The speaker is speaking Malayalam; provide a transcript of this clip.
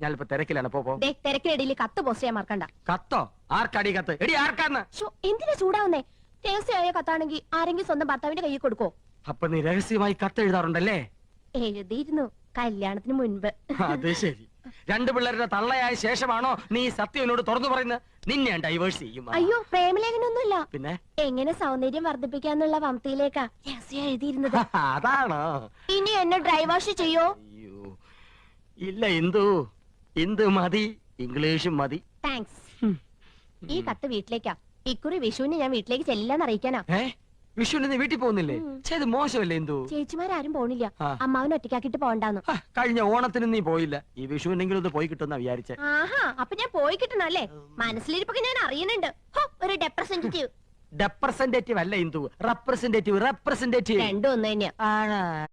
ഞാനിപ്പോ തിരക്കിലാണ് പോ പോ. തിരക്കിനിടയിൽ കത്ത് പോസ്റ്റ് ചെയ്യാൻ മറക്കണ്ട. കത്തോ? ആർക്കടി കത്ത്? എടി ആർക്കാന്ന്? എന്തിനാ ചൂടാവുന്നേ? രഹസ്യമായ കത്താണെങ്കിൽ ആരെങ്കിലും സ്വന്തം ഭർത്താവിന്റെ കയ്യിൽ കൊടുക്കോ അപ്പൊ നീ രഹസ്യമായി കത്ത് എഴുതാറുണ്ടല്ലേ? എഴുതിയിരുന്നു കല്യാണത്തിന് മുൻപ്. അത് ശരി. രണ്ടു പിള്ളേരുടെ തള്ളയായ ശേഷമാണോ നീ സത്യം എന്നോട് തുറന്നു പറയുന്നത്? നിന്നെ ഞാൻ ഡൈവേഴ്സ് ചെയ്യും. അയ്യോ പ്രേമലേഖനൊന്നുമില്ല. പിന്നെ? എങ്ങനെ സൗന്ദര്യം വർദ്ധിപ്പിക്കാന്നുള്ള വംതിയിലേക്കാ രഹസ്യം എഴുതിയിരുന്നത്. അതാണോ? ഇനി എന്നെ ഡ്രൈവാഷ് ചെയ്യോ? ഇല്ല ഇന്ദു. ഇന്ദു മതി? ഇംഗ്ലീഷും മതി. താങ്ക്സ് ഈ കത്ത് വീട്ടിലേക്കാ. ഇക്കുറി വിഷുവിന് ഞാൻ വീട്ടിലേക്ക് ചെല്ലാന്ന് അറിയിക്കാനാ. ഏ? വിഷുവിന് നീ വീട്ടിൽ പോകുന്നില്ലേ. ചെയ്ത് മോശമല്ലേ എന്തോ? ചേച്ചിമാരും പോണില്ല. ആ. അമ്മാവനെ ഒറ്റയ്ക്കാക്കിട്ട് പോണ്ടാന്ന് ആ, കഴിഞ്ഞ ഓണത്തിന് നീ പോയില്ല. ഈ വിഷുവിനെങ്കിലും ഒന്ന് പോയി കിട്ടുന്ന വിചാരിച്ച. ആഹാ അപ്പൊ ഞാൻ പോയി കിട്ടണല്ലേ? മനസ്സിലിരിപ്പൊക്കെ ഞാൻ അറിയുന്നുണ്ട്. ഹോ, ഒരു റെപ്രസെന്റേറ്റീവ് റെപ്രസെന്റേറ്റീവ് അല്ല ഇന്ദു. റെപ്രസെന്റേറ്റീവ് റെപ്രസെന്റേറ്റീവ് രണ്ടും ഒന്ന് തന്നെയാ. ആണാ.